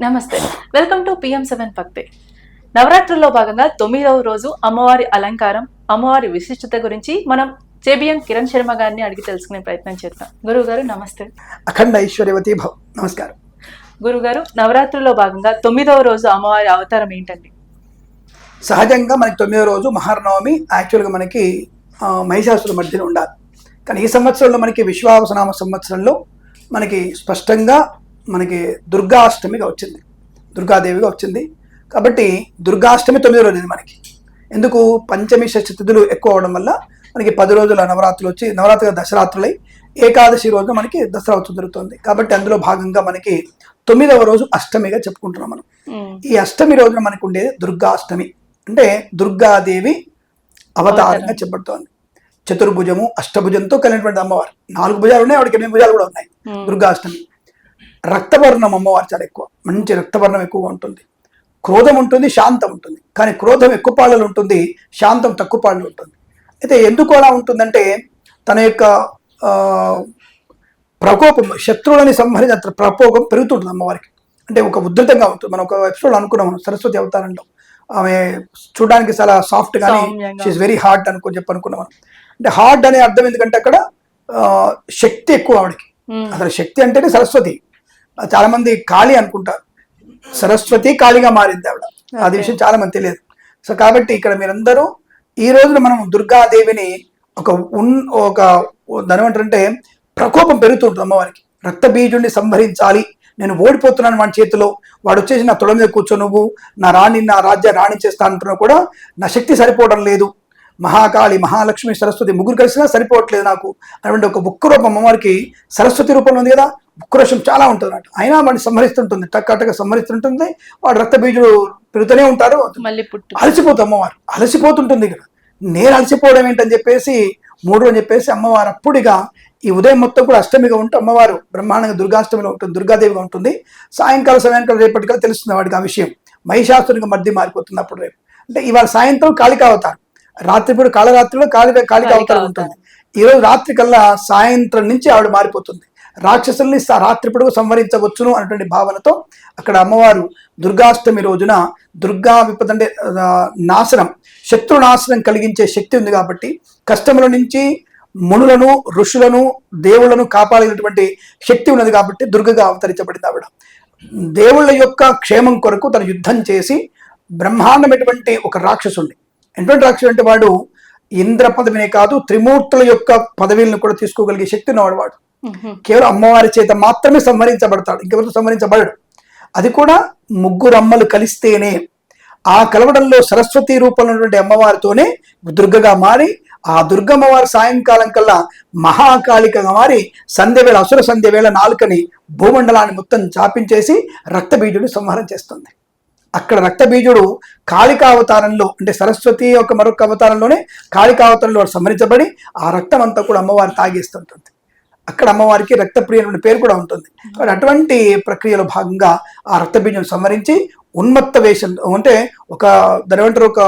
నమస్తే. Welcome to PM seven భక్తి నవరాత్రుల్లో భాగంగా తొమ్మిదవ రోజు అమ్మవారి అలంకారం అమ్మవారి విశిష్టత గురించి మనం జేబిఎం కిరణ్ శర్మ గారిని అడిగి తెలుసుకునే ప్రయత్నం చేద్దాం. గురువు గారు నమస్తే. అఖండ ఐశ్వర్యవతి భవ్ నమస్కారం. గురువు గారు నవరాత్రుల్లో భాగంగా తొమ్మిదవ రోజు అమ్మవారి అవతారం ఏంటండి? సహజంగా మనకి తొమ్మిదో రోజు మహానవమి యాక్చువల్గా మనకి మహిషాసుల మధ్యన ఉండాలి. కానీ ఈ సంవత్సరంలో మనకి విశ్వావసనామ సంవత్సరంలో మనకి స్పష్టంగా మనకి దుర్గాష్టమిగా వచ్చింది. దుర్గాదేవిగా వచ్చింది. కాబట్టి దుర్గాష్టమి తొమ్మిదో రోజు ఇది మనకి. ఎందుకు? పంచమి షష్ఠి తిథులు ఎక్కువ అవడం వల్ల మనకి పది రోజుల నవరాత్రులు వచ్చి నవరాత్రి దశరాత్రులై ఏకాదశి రోజు మనకి దసరా ఉత్సవం జరుగుతుంది. కాబట్టి అందులో భాగంగా మనకి తొమ్మిదవ రోజు అష్టమిగా చెప్పుకుంటున్నాం మనం. ఈ అష్టమి రోజున మనకు ఉండేది దుర్గాష్టమి. అంటే దుర్గాదేవి అవతారంగా చెప్పబడుతోంది. చతుర్భుజము అష్టభుజంతో కలిగినటువంటి అమ్మవారు. నాలుగు భుజాలు ఉన్నాయి ఆవిడకి ఎనిమిది భుజాలు కూడా ఉన్నాయి. దుర్గాష్టమి. రక్తవర్ణం అమ్మవారు చాలా ఎక్కువ. మంచి రక్తవర్ణం ఎక్కువగా ఉంటుంది. క్రోధం ఉంటుంది శాంతం ఉంటుంది. కానీ క్రోధం ఎక్కువ పాళ్ళలో ఉంటుంది శాంతం తక్కువ పాళ్ళలో ఉంటుంది. అయితే ఎందుకు అలా ఉంటుందంటే తన యొక్క ప్రకోపం శత్రువులని సంహరించిన ప్రకోపం పెరుగుతుంటుంది అమ్మవారికి. అంటే ఒక ఉధృతంగా ఉంటుంది. మనం ఒక ఎపిసోడ్ అనుకున్నాం మనం సరస్వతి అవతారంలో. ఆమె చూడడానికి చాలా సాఫ్ట్ సౌమ్యంగా. షీఈ్ వెరీ హార్డ్ అనుకో చెప్పి అనుకున్నాం మనం. అంటే హార్డ్ అనే అర్థం ఎందుకంటే అక్కడ శక్తి ఎక్కువ ఆవిడకి. అసలు శక్తి అంటేనే సరస్వతి. చాలా మంది కాళీ అనుకుంటారు. సరస్వతి కాళీగా మారింది ఆవిడ. అది విషయం చాలా మంది తెలియదు. సో కాబట్టి ఇక్కడ మీరందరూ ఈ రోజున మనం దుర్గాదేవిని ఒక ఉన్ ఒక దాని ఏమంటారంటే ప్రకోపం పెరుగుతుంటుంది అమ్మవారికి. రక్త బీజుడిని సంహరించాలి నేను ఓడిపోతున్నాను వాడి చేతిలో వాడు వచ్చేసి నా తొడ మీద కూర్చో నువ్వు నా రాణి నా రాజ్య రాణి చేస్తా అంటున్నా కూడా నా శక్తి సరిపోవడం లేదు. మహాకాళి మహాలక్ష్మి సరస్వతి ముగ్గురు కలిసినా సరిపోవట్లేదు నాకు అటువంటి ఒక ఉక్కు రూపం అమ్మవారికి సరస్వతి రూపంలో ఉంది కదా ఉక్రోషం చాలా ఉంటుంది అన్నట్టు అయినా వాడిని సంహరిస్తుంటుంది టక్క టక్క సంహరిస్తుంటుంది వాడు రక్త బీజుడు పెరుగుతూనే ఉంటారు. మళ్ళీ పుట్టు అలసిపోతుంది అమ్మవారు అలసిపోతుంటుంది ఇక్కడ. నేను అలసిపోవడం ఏంటని చెప్పేసి మూడు అని చెప్పేసి అమ్మవారు అప్పుడిగా ఈ ఉదయం మొత్తం కూడా అష్టమిగా ఉంటూ అమ్మవారు బ్రహ్మాండంగా దుర్గాష్టమిలో ఉంటుంది దుర్గాదేవిగా ఉంటుంది. సాయంకాల సాయంకాలం రేపటికల్లా తెలుస్తుంది వాడికి ఆ విషయం. మహిషాసునికి మధ్య మారిపోతుంది అప్పుడు రేపు. అంటే ఇవాళ సాయంత్రం కాళికా అవతారం. రాత్రిపూట కాళరాత్రిలో కాళిక కాళికా అవతారం ఉంటుంది. ఈ రోజు రాత్రి కల్లా సాయంత్రం నుంచి ఆవిడ మారిపోతుంది. రాక్షసుల్ని రాత్రిపూట సంవరించవచ్చును అనేటువంటి భావనతో అక్కడ అమ్మవారు దుర్గాష్టమి రోజున దుర్గా విపద అంటే నాశనం శత్రు నాశనం కలిగించే శక్తి ఉంది కాబట్టి కష్టముల నుంచి మునులను ఋషులను దేవుళ్ళను కాపాడినటువంటి శక్తి ఉన్నది కాబట్టి దుర్గగా అవతరించబడింది ఆవిడ. దేవుళ్ళ యొక్క క్షేమం కొరకు తను యుద్ధం చేసి బ్రహ్మాండమైనటువంటి ఒక రాక్షసుండి ఎటువంటి రాక్షసుడు అంటే వాడు ఇంద్ర పదవినే కాదు త్రిమూర్తుల యొక్క పదవిలను కూడా తీసుకోగలిగే శక్తి ఉన్నవాడు వాడు కేవలం అమ్మవారి చేత మాత్రమే సంహరించబడతాడు ఇంకెవరితో సంహరించబడడు. అది కూడా ముగ్గురు అమ్మలు కలిస్తేనే ఆ కలవడంలో సరస్వతి రూపంలో ఉన్నటువంటి అమ్మవారితోనే దుర్గగా మారి ఆ దుర్గమ్మవారి సాయంకాలం కల్లా మహాకాళికగా మారి సంధ్యవేళ అసుర సంధ్యవేళ నాలుకని భూమండలాన్ని మొత్తం చాపించేసి రక్తబీజుడిని సంహారం చేస్తుంది. అక్కడ రక్తబీజుడు కాళికా అవతారంలో అంటే సరస్వతి యొక్క మరొక అవతారంలోనే కాళికావతారంలో సంహరించబడి ఆ రక్తం అంతా కూడా అమ్మవారు తాగేస్తుంటుంది. అక్కడ అమ్మవారికి రక్తప్రియ పేరు కూడా ఉంటుంది. కాబట్టి అటువంటి ప్రక్రియలో భాగంగా ఆ రక్తబీజం సంహరించి ఉన్మత్త వేషం అంటే ఒక దాని ఒక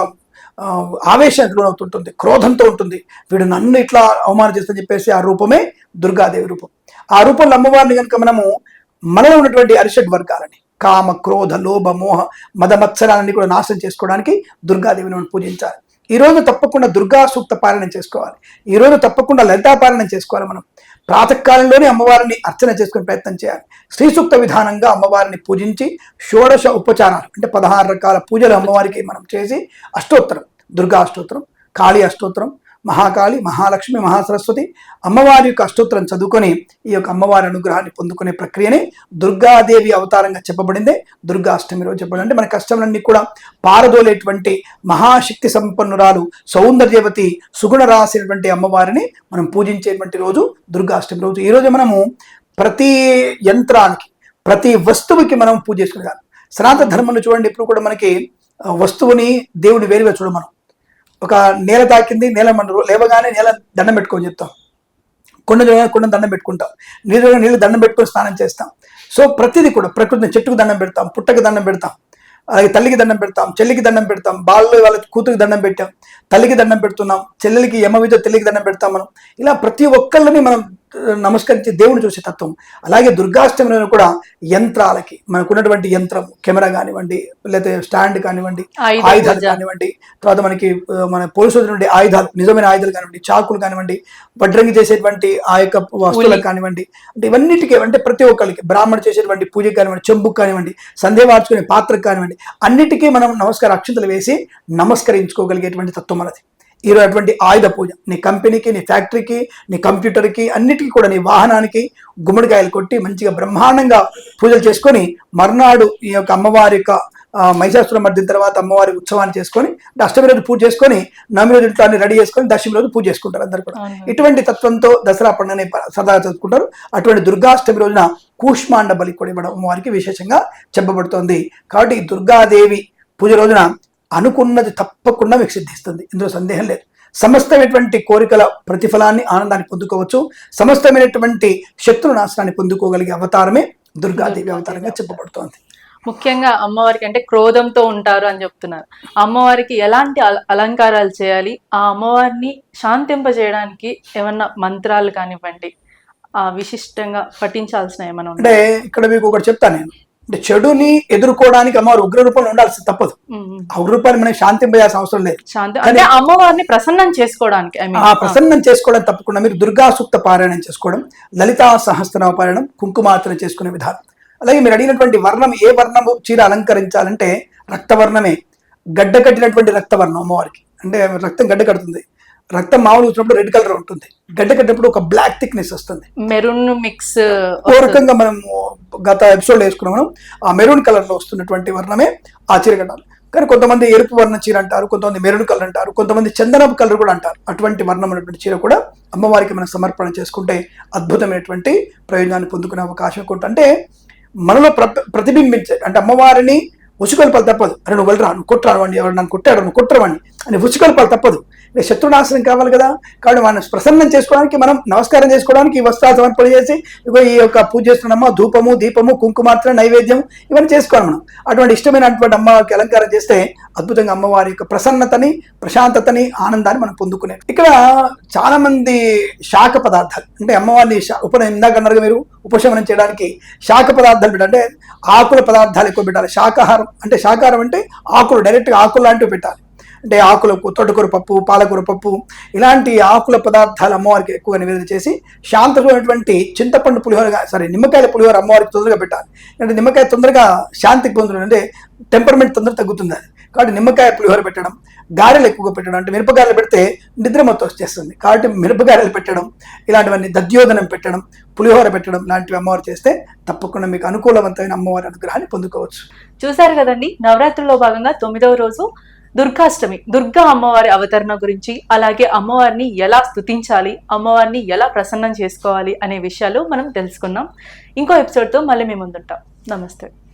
ఆవేశానికి లోనవుతుంటుంది క్రోధంతో ఉంటుంది. వీడు నన్ను ఇట్లా అవమానం చేస్తా చెప్పేసి ఆ రూపమే దుర్గాదేవి రూపం. ఆ రూపంలో అమ్మవారిని కనుక మనము మనలో ఉన్నటువంటి అరిషడ్ వర్గాలని కామ క్రోధ లోభ మోహ మదమత్సరాలన్నీ కూడా నాశనం చేసుకోవడానికి దుర్గాదేవిని మనం పూజించాలి. ఈరోజు తప్పకుండా దుర్గా సూక్త పాలన చేసుకోవాలి. ఈ రోజు తప్పకుండా లలితా పాలన చేసుకోవాలి మనం. ప్రాతకాలంలోనే అమ్మవారిని అర్చన చేసుకునే ప్రయత్నం చేయాలి. శ్రీ సూక్త విధానంగా అమ్మవారిని పూజించి షోడశ ఉపచారాలు అంటే పదహారు రకాల పూజలు అమ్మవారికి మనం చేసి అష్టోత్తరం దుర్గా అష్టోత్తరం కాళీ అష్టోత్తరం మహాకాళి మహాలక్ష్మి మహాసరస్వతి అమ్మవారి యొక్క అష్టోత్తరం చదువుకొని ఈ యొక్క అమ్మవారి అనుగ్రహాన్ని పొందుకునే ప్రక్రియని దుర్గాదేవి అవతారంగా చెప్పబడిందే. దుర్గాష్టమి రోజు చెప్పబడింది మన కష్టములన్నీ కూడా పారదోలేటువంటి మహాశక్తి సంపన్నురాలు సౌందర్యవతి సుగుణ రాసినటువంటి అమ్మవారిని మనం పూజించేటువంటి రోజు దుర్గాష్టమి రోజు. ఈరోజు మనము ప్రతి యంత్రానికి ప్రతి వస్తువుకి మనం పూజ చేసుకునేదాం సనాతన ధర్మంలో చూడండి ఇప్పుడు కూడా మనకి వస్తువుని దేవుడి వేరుగా చూడమనం. ఒక నేల తాకింది నేల మనం లేవగానే నేల దండం పెట్టుకొని చెప్తాం. కొండ చూడగానే కొండ దండం పెట్టుకుంటాం. నీళ్ళు నీళ్ళు దండం పెట్టుకొని స్నానం చేస్తాం. సో ప్రతిదీ కూడా ప్రకృతిని చెట్టుకు దండం పెడతాం పుట్టకి దండం పెడతాం అలాగే తల్లికి దండం పెడతాం చెల్లికి దండం పెడతాం బాళ్ళు వాళ్ళ కూతురికి దండం పెట్టాం తల్లికి దండం పెడుతున్నాం చెల్లెలికి యమ విద్య తల్లికి దండం పెడతాం మనం. ఇలా ప్రతి ఒక్కళ్ళని మనం నమస్కరించి దేవుని చూసే తత్వం. అలాగే దుర్గాష్టమిలో కూడా యంత్రాలకి మనకున్నటువంటి యంత్రం కెమెరా కానివ్వండి లేకపోతే స్టాండ్ కానివ్వండి ఆయుధాలు పూజ. కానివ్వండి తర్వాత మనకి మన పోలీసు నుండి ఆయుధాలు నిజమైన ఆయుధాలు కానివ్వండి చాకులు కానివ్వండి వడ్రంగి చేసేటువంటి ఆ యొక్క వస్తువులకు కానివ్వండి అంటే ఇవన్నిటికీ అంటే ప్రతి ఒక్కరికి బ్రాహ్మణుడు చేసేటువంటి పూజకి కానివ్వండి చెంబుకు కానివ్వండి సందేహం మార్చుకునే పాత్రకు కానివ్వండి అన్నిటికీ మనం నమస్కార అక్షంతలు వేసి నమస్కరించుకోగలిగేటువంటి తత్వం మనది. ఈరోజు అటువంటి ఆయుధ పూజ. నీ కంపెనీకి నీ ఫ్యాక్టరీకి నీ కంప్యూటర్కి అన్నిటికీ కూడా నీ వాహనానికి గుమ్మడికాయలు కొట్టి మంచిగా బ్రహ్మాండంగా పూజలు చేసుకొని మర్నాడు ఈ యొక్క అమ్మవారి యొక్క మహిషాసుర మధ్య తర్వాత అమ్మవారి ఉత్సవాన్ని చేసుకొని అష్టమి రోజు పూజ చేసుకొని నవమి రోజు దాన్ని రెడీ చేసుకొని దశమి రోజు పూజ చేసుకుంటారు అందరు కూడా. ఇటువంటి తత్వంతో దసరా పండుగని సరదాగా చదువుకుంటారు అటువంటి దుర్గాష్టమి రోజున కూష్మాండ బలి కూడా ఇవ్వడం అమ్మవారికి విశేషంగా చెప్పబడుతోంది. కాబట్టి దుర్గాదేవి పూజ రోజున అనుకున్నది తప్పకుండా మీకు సిద్ధిస్తుంది ఇందులో సందేహం లేదు. సమస్తమైనటువంటి కోరికల ప్రతిఫలాన్ని ఆనందాన్ని పొందుకోవచ్చు. సమస్తమైనటువంటి శత్రు నాశనాన్ని పొందుకోగలిగే అవతారమే దుర్గాదేవి అవతారంగా చెప్పబడుతోంది. ముఖ్యంగా అమ్మవారికి అంటే క్రోధంతో ఉంటారు అని చెప్తున్నారు. అమ్మవారికి ఎలాంటి అల- అలంకారాలు చేయాలి? ఆ అమ్మవారిని శాంతింపజేయడానికి ఏమన్నా మంత్రాలు కానివ్వండి ఆ విశిష్టంగా పఠించాల్సిన ఏమైనా అంటే ఇక్కడ మీకు ఒకటి చెప్తాను నేను. అంటే చెడుని ఎదుర్కోవడానికి అమ్మవారు ఉగ్ర రూపంలో ఉండాల్సి తప్పదు. ఆ ఉగ్ర రూపాన్ని మనం శాంతింపజేయాల్సిన అవసరం లేదు. అంటే అమ్మవారిని ప్రసన్నం చేసుకోవడానికి ఆ ప్రసన్నం చేసుకోవడం తప్పకుండా. మీరు దుర్గా సూక్త పారాయణం చేసుకోవడం లలితా సహస్రనామ పారాయణం కుంకుమార్చన చేసుకునే విధానం. అలాగే మీరు అడిగినటువంటి వర్ణం ఏ వర్ణము చీర అలంకరించాలంటే రక్తవర్ణమే. గడ్డ కట్టినటువంటి రక్తవర్ణం అమ్మవారికి. అంటే రక్తం గడ్డ కడుతుంది. రక్తం మామూలు వచ్చినప్పుడు రెడ్ కలర్ ఉంటుంది. గడ్డ కట్టినప్పుడు ఒక బ్లాక్ థిక్నెస్ వస్తుంది. మెరూన్ మిక్స్ ఓ రకంగా మనం గత ఎపిసోడ్ వేసుకున్నాం మనం ఆ మెరూన్ కలర్లో వస్తున్నటువంటి వర్ణమే ఆ చీర కానీ కొంతమంది ఎరుపు వర్ణ చీర అంటారు కొంతమంది మెరూన్ కలర్ అంటారు కొంతమంది చందనపు కలర్ కూడా అంటారు అటువంటి వర్ణం ఉన్నటువంటి చీర కూడా అమ్మవారికి మనం సమర్పణ చేసుకుంటే అద్భుతమైనటువంటి ప్రయోజనాన్ని పొందుకునే అవకాశం ఎక్కువ ఉంటుంది. అంటే మనలో ప్ర ప్రతిబింబించే అంటే అమ్మవారిని ఉసుకొల్పాలు తప్పదు. అరే నువ్వు వెళ్ళరా నువ్వు కొట్టరా వాడిని ఎవరు నన్ను కొట్టాడు నువ్వు కొట్టరవాడిని అని ఉసుకొల్పాలు తప్పదు. అంటే శత్రునాశనం కావాలి కదా. కాబట్టి మనం ప్రసన్నం చేసుకోవడానికి మనం నమస్కారం చేసుకోవడానికి ఈ వస్త్రాలు సమర్పణ చేసి ఇగో ఈ యొక్క పూజ చేస్తున్నామా? ధూపము దీపము కుంకుమార్చన నైవేద్యం ఇవన్నీ చేసుకోవాలి మనం. అటువంటి ఇష్టమైనటువంటి అమ్మవారికి అలంకారం చేస్తే అద్భుతంగా అమ్మవారి యొక్క ప్రసన్నతని ప్రశాంతతని ఆనందాన్ని మనం పొందుకునే ఇక్కడ చాలామంది శాఖ పదార్థాలు అంటే అమ్మవారిని ఉప ఇందాక అన్నారు మీరు ఉపశమనం చేయడానికి శాఖ పదార్థాలు అంటే ఆకుల పదార్థాలు ఎక్కువ పెట్టాలి. శాకాహారం అంటే శాకాహారం అంటే ఆకులు డైరెక్ట్గా ఆకులు లాంటివి పెట్టాలి. అంటే ఆకులకు తోటకూర పప్పు పాలకూర పప్పు ఇలాంటి ఆకుల పదార్థాలు అమ్మవారికి ఎక్కువ నివేదన చేసి శాంతమైనటువంటి చింతపండు పులిహోర సారీ నిమ్మకాయల పులిహోర అమ్మవారికి తొందరగా పెట్టాలి. అంటే నిమ్మకాయ తొందరగా శాంతికి పొందుతుంది. అంటే టెంపర్మెంట్ తొందరగా తగ్గుతుంది అది. కాబట్టి నిమ్మకాయ పులిహోర పెట్టడం గారెలు ఎక్కువగా పెట్టడం అంటే మిరపగారెలు పెడితే నిద్ర మొత్తం వచ్చేస్తుంది. కాబట్టి మిరపగారెలు పెట్టడం ఇలాంటివన్నీ దద్యోధనం పెట్టడం పులిహోర పెట్టడం లాంటివి అమ్మవారు చేస్తే తప్పకుండా మీకు అనుకూలవంతమైన అమ్మవారి అనుగ్రహాన్ని పొందుకోవచ్చు. చూసారు కదండి? నవరాత్రుల్లో భాగంగా తొమ్మిదవ రోజు దుర్గాష్టమి. దుర్గా అమ్మవారి అవతరణ గురించి అలాగే అమ్మవారిని ఎలా స్తుతించాలి అమ్మవారిని ఎలా ప్రసన్నం చేసుకోవాలి అనే విషయాలు మనం తెలుసుకున్నాం ఇంకో ఎపిసోడ్తో మళ్ళీ మేము ముందుంటాం. నమస్తే.